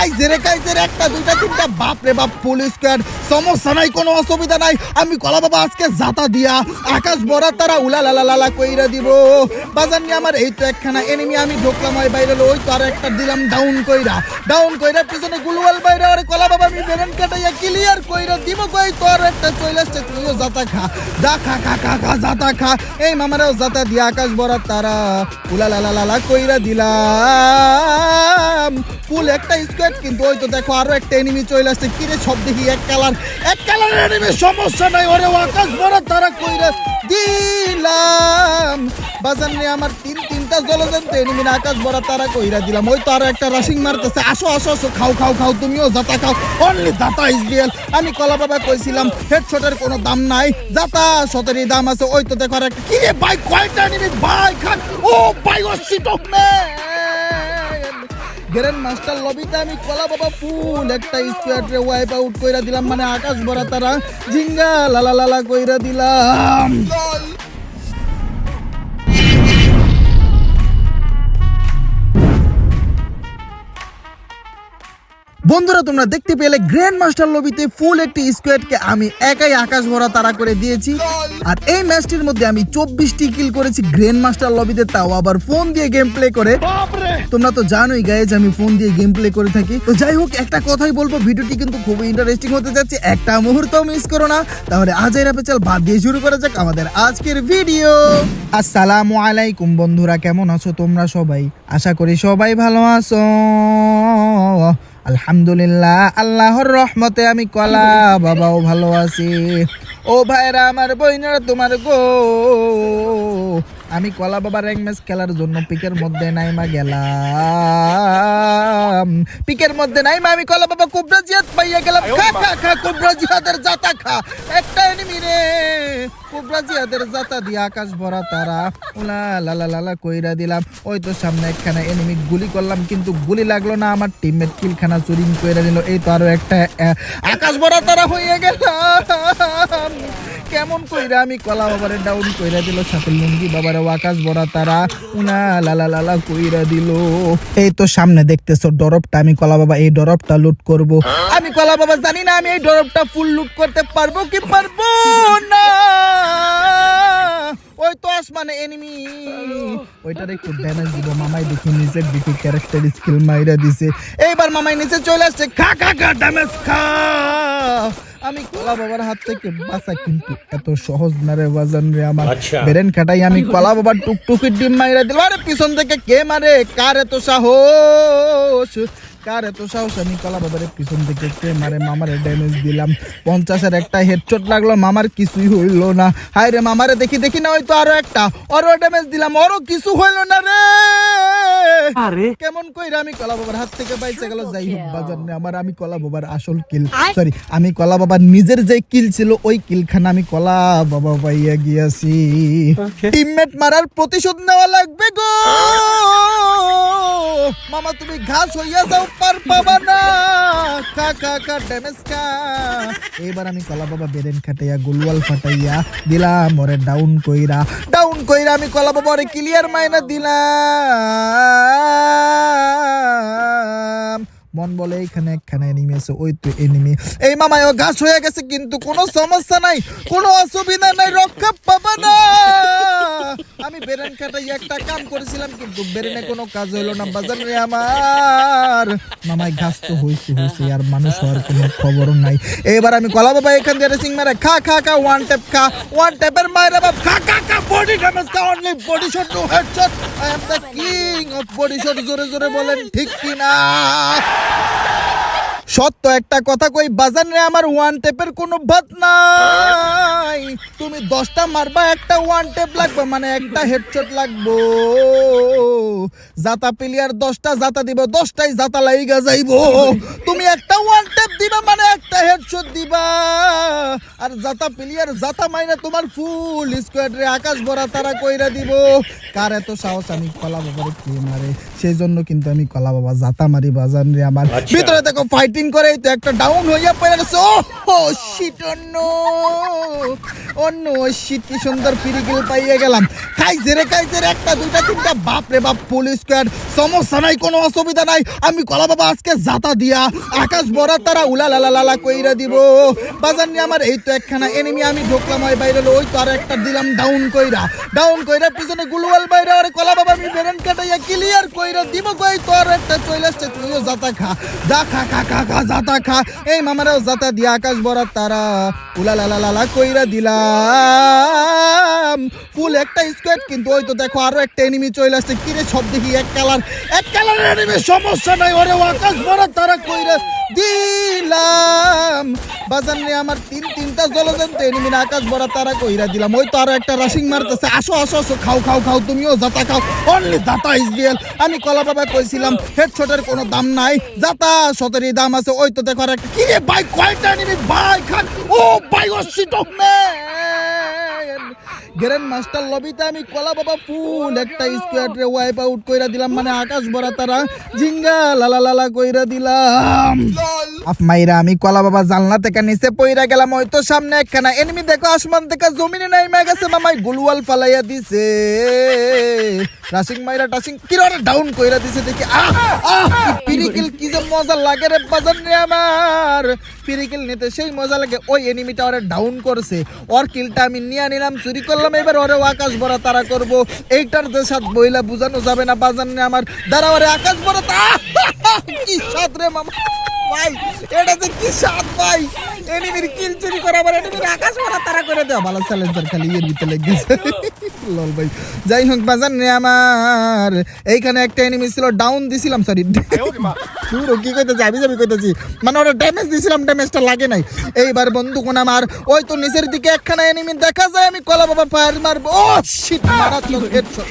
খাইছে রে খাইছে একটা দুইটা তিনটা। বাপ রে বাপ পুলিশ স্কোয়াড সমস্যা নাই, কোনো অসুবিধা নাই। আমি কলা বাবা, আজকে জাতা দিয়া আকাশ বরাত তারা উলা লালা লালা কইরা দিব। বাজার নিয়ে আমার এই তো একখানা এনিমি আমি ঢুকলাম ওই বাইরে ওই তো আর একটা দিলাম ডাউন কইরা। ডাউন কইরা পিছনে গুলওয়াল বাইরে, আর কলা বাবা, আমি বেরেন কাটাইয়া ক্লিয়ার কইরা দিব কই তো আর একটা চলে আসছে তুইও জাতা খা। যা খা খা খা খা জাতা খা। এই মামারাও জাতা দিয়া আকাশ বরাত তারা উলা লালা লালা কইরা দিলাম। ফুল একটা স্কোয়াড কিন্তু ওই তো দেখো আরও একটা এনিমি চলে আসছে কিরে সব দেখি, এক কালার এক সমস্যা নাই, ওরে আকাশ বড় তারা কইরা দিলাম। বাজার নিয়ে আমার তিন, তিনটা জলজন্ত এনিমি না, আকাশ বড় তারা কইরা দিলাম। ওই তো আরও একটা রাশিং মারতেছে। আসো আসো আসো, খাও খাও খাও, তুমিও জাতা খাও। অনলি জাতা ইসবিএল আমি কলা বাবা কইছিলাম হেডশটের কোনো দাম নাই। জাতা শতেরই দাম আছে। ওই তো দেখো একটা কি রে ভাই, কয়টা এনিমি ভাই, খান। ও ভাই ও শিটক ম্যান। গ্র্যান্ড মাস্টার লবিতে আমি কলা বাবা ফুল, একটা স্কোয়াডে ওয়াইপ আউট কইরা দিলাম মানে আকাশ ভরা তারা, ঝিঙ্গা লালা লালা কইরা দিলাম। বন্ধুরা তোমরা দেখতে পেলে গ্র্যান্ড মাস্টার লবিতে ফুল একটি স্কোয়াডকে আমি একাই আকাশ ভরা তারা করে দিয়েছি। আর এই ম্যাচটির মধ্যে আমি চব্বিশটি কিল করেছি গ্র্যান্ড মাস্টার লবিতে তাও আবার ফোন দিয়ে গেম প্লে করে তোমরা তো জানোই গাইজ আমি ফোন দিয়ে গেম প্লে করে থাকি। তো যাই হোক একটা কথাই বলব ভিডিওটি কিন্তু খুবই ইন্টারেস্টিং হতে যাচ্ছে। একটা মুহূর্ত মিস করো না। তাহলে আজ এর পেচাল বাদ দিয়ে শুরু করা যাক আমাদের আজকের ভিডিও আসসালামু আলাইকুম বন্ধুরা কেমন আছো তোমরা সবাই? আশা করি সবাই ভালো আছো। আলহামদুলিল্লাহ আল্লাহর রহমতে আমি কলা বাবাও ভালো আছি। ও ভাইরা আমার বইনারা তোমার গো। আমি কলা বাবা র্যাঙ্ক ম্যাচ খেলার জন্য পিকের মধ্যে নাইমা গেলাম। পিকের মধ্যে নাইমা আমি কলা বাবা কুবরা জিহাদ পাইয়া গেলাম। খা খা খা কুবরা জিহাদের জাতা খা। একটা এনিমি রে। কুবরা জিহাদের জাতা দিয়ে আকাশ ভরা তারা। উলা লালা লালা কইরা দিলাম। ওই তো সামনে একখানা এনিমি গুলি করলাম কিন্তু গুলি লাগল না। আমার টিমমেট কিলখানা চুরিং কইরা দিল এই তো আরও একটা আকাশ ভরা তারা হয়ে গেলাম। কেমন কইরা আমি কলা বাবারে ডাউন কইরা দিল সাথে লুঙ্গি বাবারে আকাশ ভরা তারা উনা লালা লালা কইরা দিল। এই তো সামনে দেখতেছো ডরপটা, আমি কলা বাবা, এই ডরপটা লুট করব। আমি কলা বাবা, জানি না আমি এই ডরপটা ফুল লুট করতে পারব কি পারব না। ওই তো আসমানে এনিমি ওইটার একটু ড্যামেজ দিব, মামাই দেখি নিচের দিকে ক্যারেক্টার স্কিল মাইরা দিছে। এইবার মামাই নিচে চলে আসছে, খা খা খা ড্যামেজ খা। আমি কলা বাবার হাত থেকে বাঁচা কিন্তু এত সহজ না রে বাজান রে আমার। আচ্ছা। বেরেন কাটাই আমি কলা বাবার টুকটুকির ডিম মাইরা দিল আরে পিছন থেকে কে মারে? কার এত সাহস? কার এত সাহস? আমি কলা বাবার পিছন থেকে মারে মামারে ড্যামেজ দিলাম। পঞ্চাশের একটা হেডশট লাগল মামার কিছুই হইল না। হায় রে মামারে দেখি দেখি না হয়তো আরও একটা। আরও ড্যামেজ দিলাম আরও কিছু হইল না রে। আরে। কেমন কইরা আমি কলা বাবার হাত থেকে গেল যাই হোক বাজার নেই। আমার আমি কলা বাবার আসল কিল সরি আমি কলা বাবার নিজের যে কিল ছিল ওই কিলখানা আমি কলা বাবা পাইয়া গিয়াছি। টিমমেট মারার প্রতিশোধ নেওয়া লাগবে গো! মামা, তুমি ঘাস হইয়া যাও, পার পাবা না। খা খা খা ড্যামেজ খা। এবার আমি কলা বাবা বেরেন খাটাইয়া, গোলওয়াল ফাটাইয়া দিলাম, ওরে ডাউন কইরা। ডাউন কইরা আমি কলা বাবা ওরে ক্লিয়ার মাইনা দিলাম। মন বলে এইখানে একখানে এনিমি আছে, ওই তো এনিমি এই মামায় ঘাস হয়ে গেছে, কিন্তু কোনো সমস্যা নাই, কোনো অসুবিধা নাই, রক্ষা পাবা না। আমি বেরেন কাটাই একটা কাম করেছিলাম কিন্তু বেরেনে কোনো কাজ হইল না। বাজারে আমার। মামায় ঘাস তো হয়েছে হয়েছে আর মানুষ হওয়ার কোনো খবর নাই। এবার আমি কলা বাবা এখান দিয়ে রেসিং মারে। খা খা খা ওয়ান ট্যাপ খা ওয়ান ট্যাপের মায়ের বাবা খা খা খা বডি ড্যামেজ খা only body shot to headshot I the king of body shot জোরে জোরে বলেন ঠিক কি না সত্য একটা কথা কই বাজার রে আমার ওয়ান টেপের কোনো ভাত নাই। তুমি দশটা মারবা একটা ওয়ান টেপ লাগবে মানে একটা হেডশট লাগবো। জাতা প্লেয়ার দশটা জাতা দিব দশটাই জাতা লাইগা যাইবো। তুমি একটা ওয়ান টেপ দিবা মানে একটা হেডশট দিবা। আর জাতা প্লেয়ার জাতা মাইনা তোমার ফুল স্কোয়াড আকাশ ভরা তারা কইরা দিব। কার এত সাহস আমি কলা বাবার কে মারে? সেই জন্য কিন্তু আমি কলা বাবা জাতা মারি বাজান রে আমার। আচ্ছা। ভিতরে দেখো ফাইটিং করে তো একটা ডাউন হইয়া পড়ে গেছে ও শিট নো অন্য শীত কি সুন্দর ফিরিকিল পাইয়ে গেলাম। খাইছে রে খাইছে রে, একটা, দুইটা, তিনটা। বাপ রে বাপ পুলিশ স্কোয়াড সমস্যা নাই, কোনো অসুবিধা নাই। আমি কলা বাবা আজকে জাতা দিয়া আকাশ বড়া তারা উলা লালা লালা কইরা দিব। বাজার নিয়ে আমার এই তো একখানা এনিমি আমি ঢুকলাম, ওই বাইরে ওই তো আর একটা দিলাম ডাউন কইরা। ডাউন কইরা পিছনে গুলওয়াল বাইরে, আরে কলা বাবা, আমি বেরেন কাটাইয়া ক্লিয়ার কইরা দিব কই তো আর একটা চলে আসছে। তুইও জাতা খা, যা খা খা খা খা জাতা খা। এই মামারাও জাতা দিয়া আকাশ বড়া তারা উলা লালা লালা কইরা দিলাম ফুল একটা স্কোয়াড কিন্তু ওই তো দেখো আরও একটা এনিমি চলে আসছে। কিরে সব দেখি, এক কালার এক কালারের এনিমি সমস্যা নাই, ওরে আকাশ বড় তারা কইরা। দিলাম। বাজার নিয়ে আমার তিন, তিনটা জলজন্ত এনিমি আকাশ বড় তারা কইরা দিলাম। ওই তো আরও একটা রাশিং মারতেছে। আসো আসো আসো, খাও খাও খাও, তুমিও জাতা খাও। অনলি জাতা ইসবিএল আমি কলা বাবা কইছিলাম হেডশটের কোনো দাম নাই। জাতা সতেরই দাম আছে। ওই তো দেখো আর একটা কি রে ভাই, কয়টা এনিমি ভাই, খান ও ভাই অফ ম্যান গ্র্যান্ড মাস্টার লবিতে আমি কলা বাবা ফুল, একটা স্কোয়াড রে ওয়াইপ আউট কইরা দিলাম মানে আকাশ ভরা তারা জিঙ্গা লালা লালা কইরা দিলাম। আফ মাইরা, আমি কলা বাবা জানলা থেকে নিচে পইরা গেলাম ওই তো সামনে একখানা এনিমি দেখো, আসমান থেকে জমিনে নাইমা গেছে, মামাই গুলওয়াল ফালাইয়া দিছে। রাশিং মাইরা টাশিং কিরে ডাউন কইরা দিছে দেখি। আহ আহ পিরিকিল কি যে মজা লাগে রে বাজার রে আমার। পিরিকিল নিতে সেই মজা লাগে। ওই এনিমিটা ওরে ডাউন করছে। ওর কিলটা আমি নিয়ে নিলাম, চুরি করলাম, এবার ওরে আকাশ ভরা তারা করব। এইটার যে সাথ বইলা বুঝানো যাবে না বাজার নে আমার। দাঁড়া ওরে, আকাশ ভরা তা কি সাত রে মামা। ভাই, এটা যে কি সাত ভাই। এনিমির কিল চুরি করে, আবার এনিমির আকাশ ভরা তারা করে দেওয়া। ভালো চ্যালেঞ্জার খালি এর ভিতরে লেগেছে। লল ভাই। যাই হোক বাজার নে আমার। এইখানে একটা এনিমি ছিল ডাউন দিছিলাম সরি পুরো কি কইতে যাবি যাবি কইতেছি? মানে ওরা ড্যামেজ দিছিলাম ড্যামেজটা লাগে নাই। এইবার বন্ধু কোন আমার। ওই তো নিচের দিকে একখানা এনিমি দেখা যায়, আমি কলা বাবা পার মারবো। ও শিট মারাত্মক হেডশট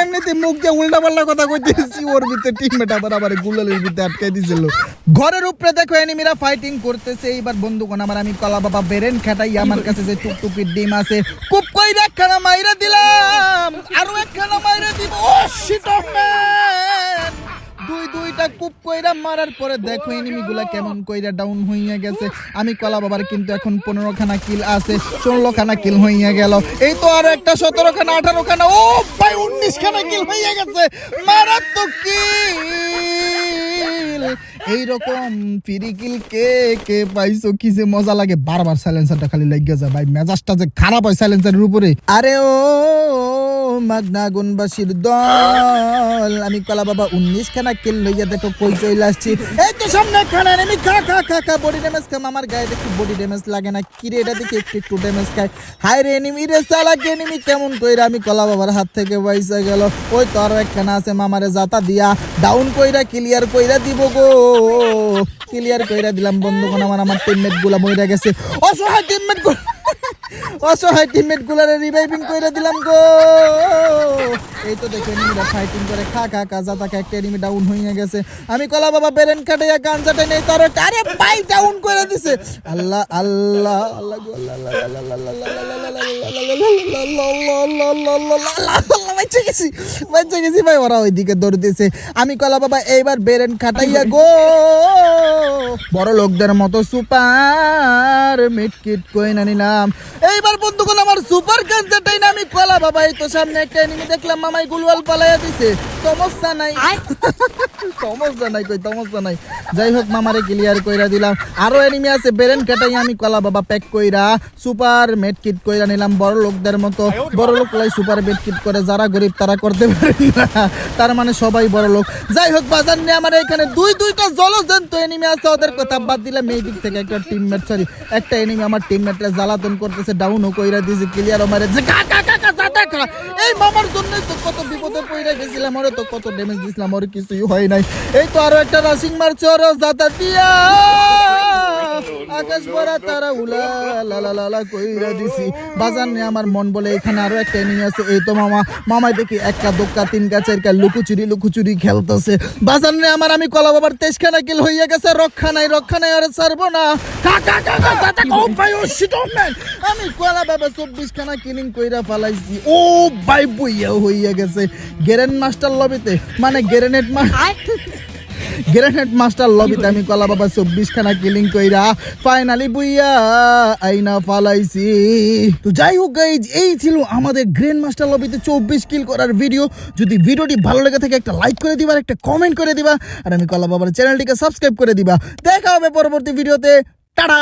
এমনিতে মুখ উল্টা পাল্টা কথা কইতেছি, ওর ভিতরে গুলালের ভিতরে ঘরের উপরে দেখো এনিমিরা ফাইটিং করতেছে। এইবার বন্ধুগণ, আমার আমি কলা বাবা বেরেন খাটাই, আমার কাছে যে টুকটুকির ডিম আছে, খুব কই একখানা মাইরা দিলাম। আরও একখানা মাইরা দিব। ও শিট ম্যান দুই দুইটা কুপ কইরা মারার পরে দেখো কেমন কইরা ডাউন হইয়া গেছে। আমি কলা বাবার কিন্তু এখন পনেরো খানা কিল আছে ষোলো খানা কিল হইয়া গেল। এই তো আর একটা সতেরো খানা আঠারো খানা ও ভাই উনিশ খানা কিল হইয়া গেছে। মারাত্মক কিল এইরকম ফিরি কিল কে কে পাইছো? কি যে মজা লাগে। বারবার সাইলেন্সারটা খালি লাগিয়ে যায়। ভাই, মেজাজটা যে খারাপ হয় সাইলেন্সারের উপরে। আরে ও মাগনা গুনবাসীর দল। আমি কলা বাবা উনিশ খানা কিল লইয়া দেখো কই চলে আসছি। এই তো সামনে খানা আমি খা খা খা খা বডি ড্যামেজ খাম। আমার গায়ে দেখি বডি ড্যামেজ লাগে না। কিরে এটা দেখি একটু একটু ড্যামেজ খায়। হাই রে এনিমি রে চালাক এনিমি কেমন কইরা আমি কলা বাবার হাত থেকে পয়সা গেল। ওই তো আরও একখানা আছে, মামারে জাতা দিয়া। ডাউন কইরা ক্লিয়ার কইরা দিব গো। ক্লিয়ার কইরা দিলাম, বন্ধুগণ, আমার আমার টিমমেটগুলা মইরা গেছে। অসহায় টিমমেট অসহায় টিমমেট গুলারে রিভাইভিং কইরা দিলাম গো। তো দেখো ফাইটিং করে খা খা খা একটা এনিমি ডাউন হইয়া গেছে আমি কলা বাবা বেরেন নেই তার আরে ডাউন করে দিছে আল্লাহ আল্লাহ আমি কলা বাবা এইবার বেরেন খাটাইয়া গো বড় লোকদের মতো সুপার মিটকিট কই না নিলাম এইবার বন্ধুগণ আমার সুপার গাঞ্জাটাই না আমি কলা বাবা এই তো সামনে একটা এনিমি দেখলাম মামাই গুলওয়াল পালাইয়া দিছে। নাই। নাই কই নাই। যাই হোক মামারে ক্লিয়ার কইরা দিলাম। আরও এনিমি আছে বেরেন কাটাই আমি কলা বাবা প্যাক কইরা সুপার মেড কিট কইরা নিলাম। বড় লোকদের মতো বড় লোক লাই সুপার করে যারা গরিব তারা করতে পারে না। তার মানে সবাই বড় লোক। যাই হোক বাজার নিয়ে আমার এখানে দুই দুইটা জলজন্ত এনিমি আছে ওদের কথা বাদ দিলাম। এই দিক থেকে একটা টিম টিমমেট সরি একটা এনিমি আমার টিম টিমমেটরা জ্বালাতন করতেছে ডাউনও কইরা দিয়েছে ক্লিয়ার মারে যে কা কা কা কা জাতা খা। এই মামার জন্যই তো কত বিপদে পড়ে গেছিলাম, ওরে তো কত ড্যামেজ দিছিলাম, ওর কিছুই হয় নাই। এই তো আরও একটা রাশিং মারছে, ওর জাতা দিয়া আকাশ ভরা তারা উলা, লা লা লা লা, কইরা দিছি। বাজার নিয়ে আমার মন বলে এখানে আরও একটা এনিমি আছে। এই তো মামা, মামাই দেখি একটা দোক্কা তিনকা চারকা লুকোচুরি লুকোচুরি খেলতেছে। বাজার নিয়ে আমার আমি কলা বাবার তেজখানা কিল হইয়া গেছে, রক্ষা নাই রক্ষা নাই, আরে ছাড়বো না। কাকা কাকা কাকা ও ভাই, ও শিট ম্যান আমি কলা বাবা চব্বিশ খানা কিলিং কইরা ফালাইছি। ও ভাই, বইয়া হইয়া গেছে। গেরেন মাস্টার লবিতে মানে গ্রেনেড মা গ্রেনেড মাস্টার লবিতে, আমি কলা বাবা চব্বিশ খানা কিলিং কইরা ফাইনালি বুইয়া আইনা ফালাইছি। তো যাই হোক এই ছিল আমাদের গ্রেন মাস্টার লবিতে চব্বিশ কিল করার ভিডিও যদি ভিডিওটি ভালো লেগে থাকে, একটা লাইক করে দিবা একটা কমেন্ট করে দিবা, আর আমি কলা বাবার চ্যানেলটিকে সাবস্ক্রাইব করে দিবা। দেখা হবে পরবর্তী ভিডিওতে টাটা!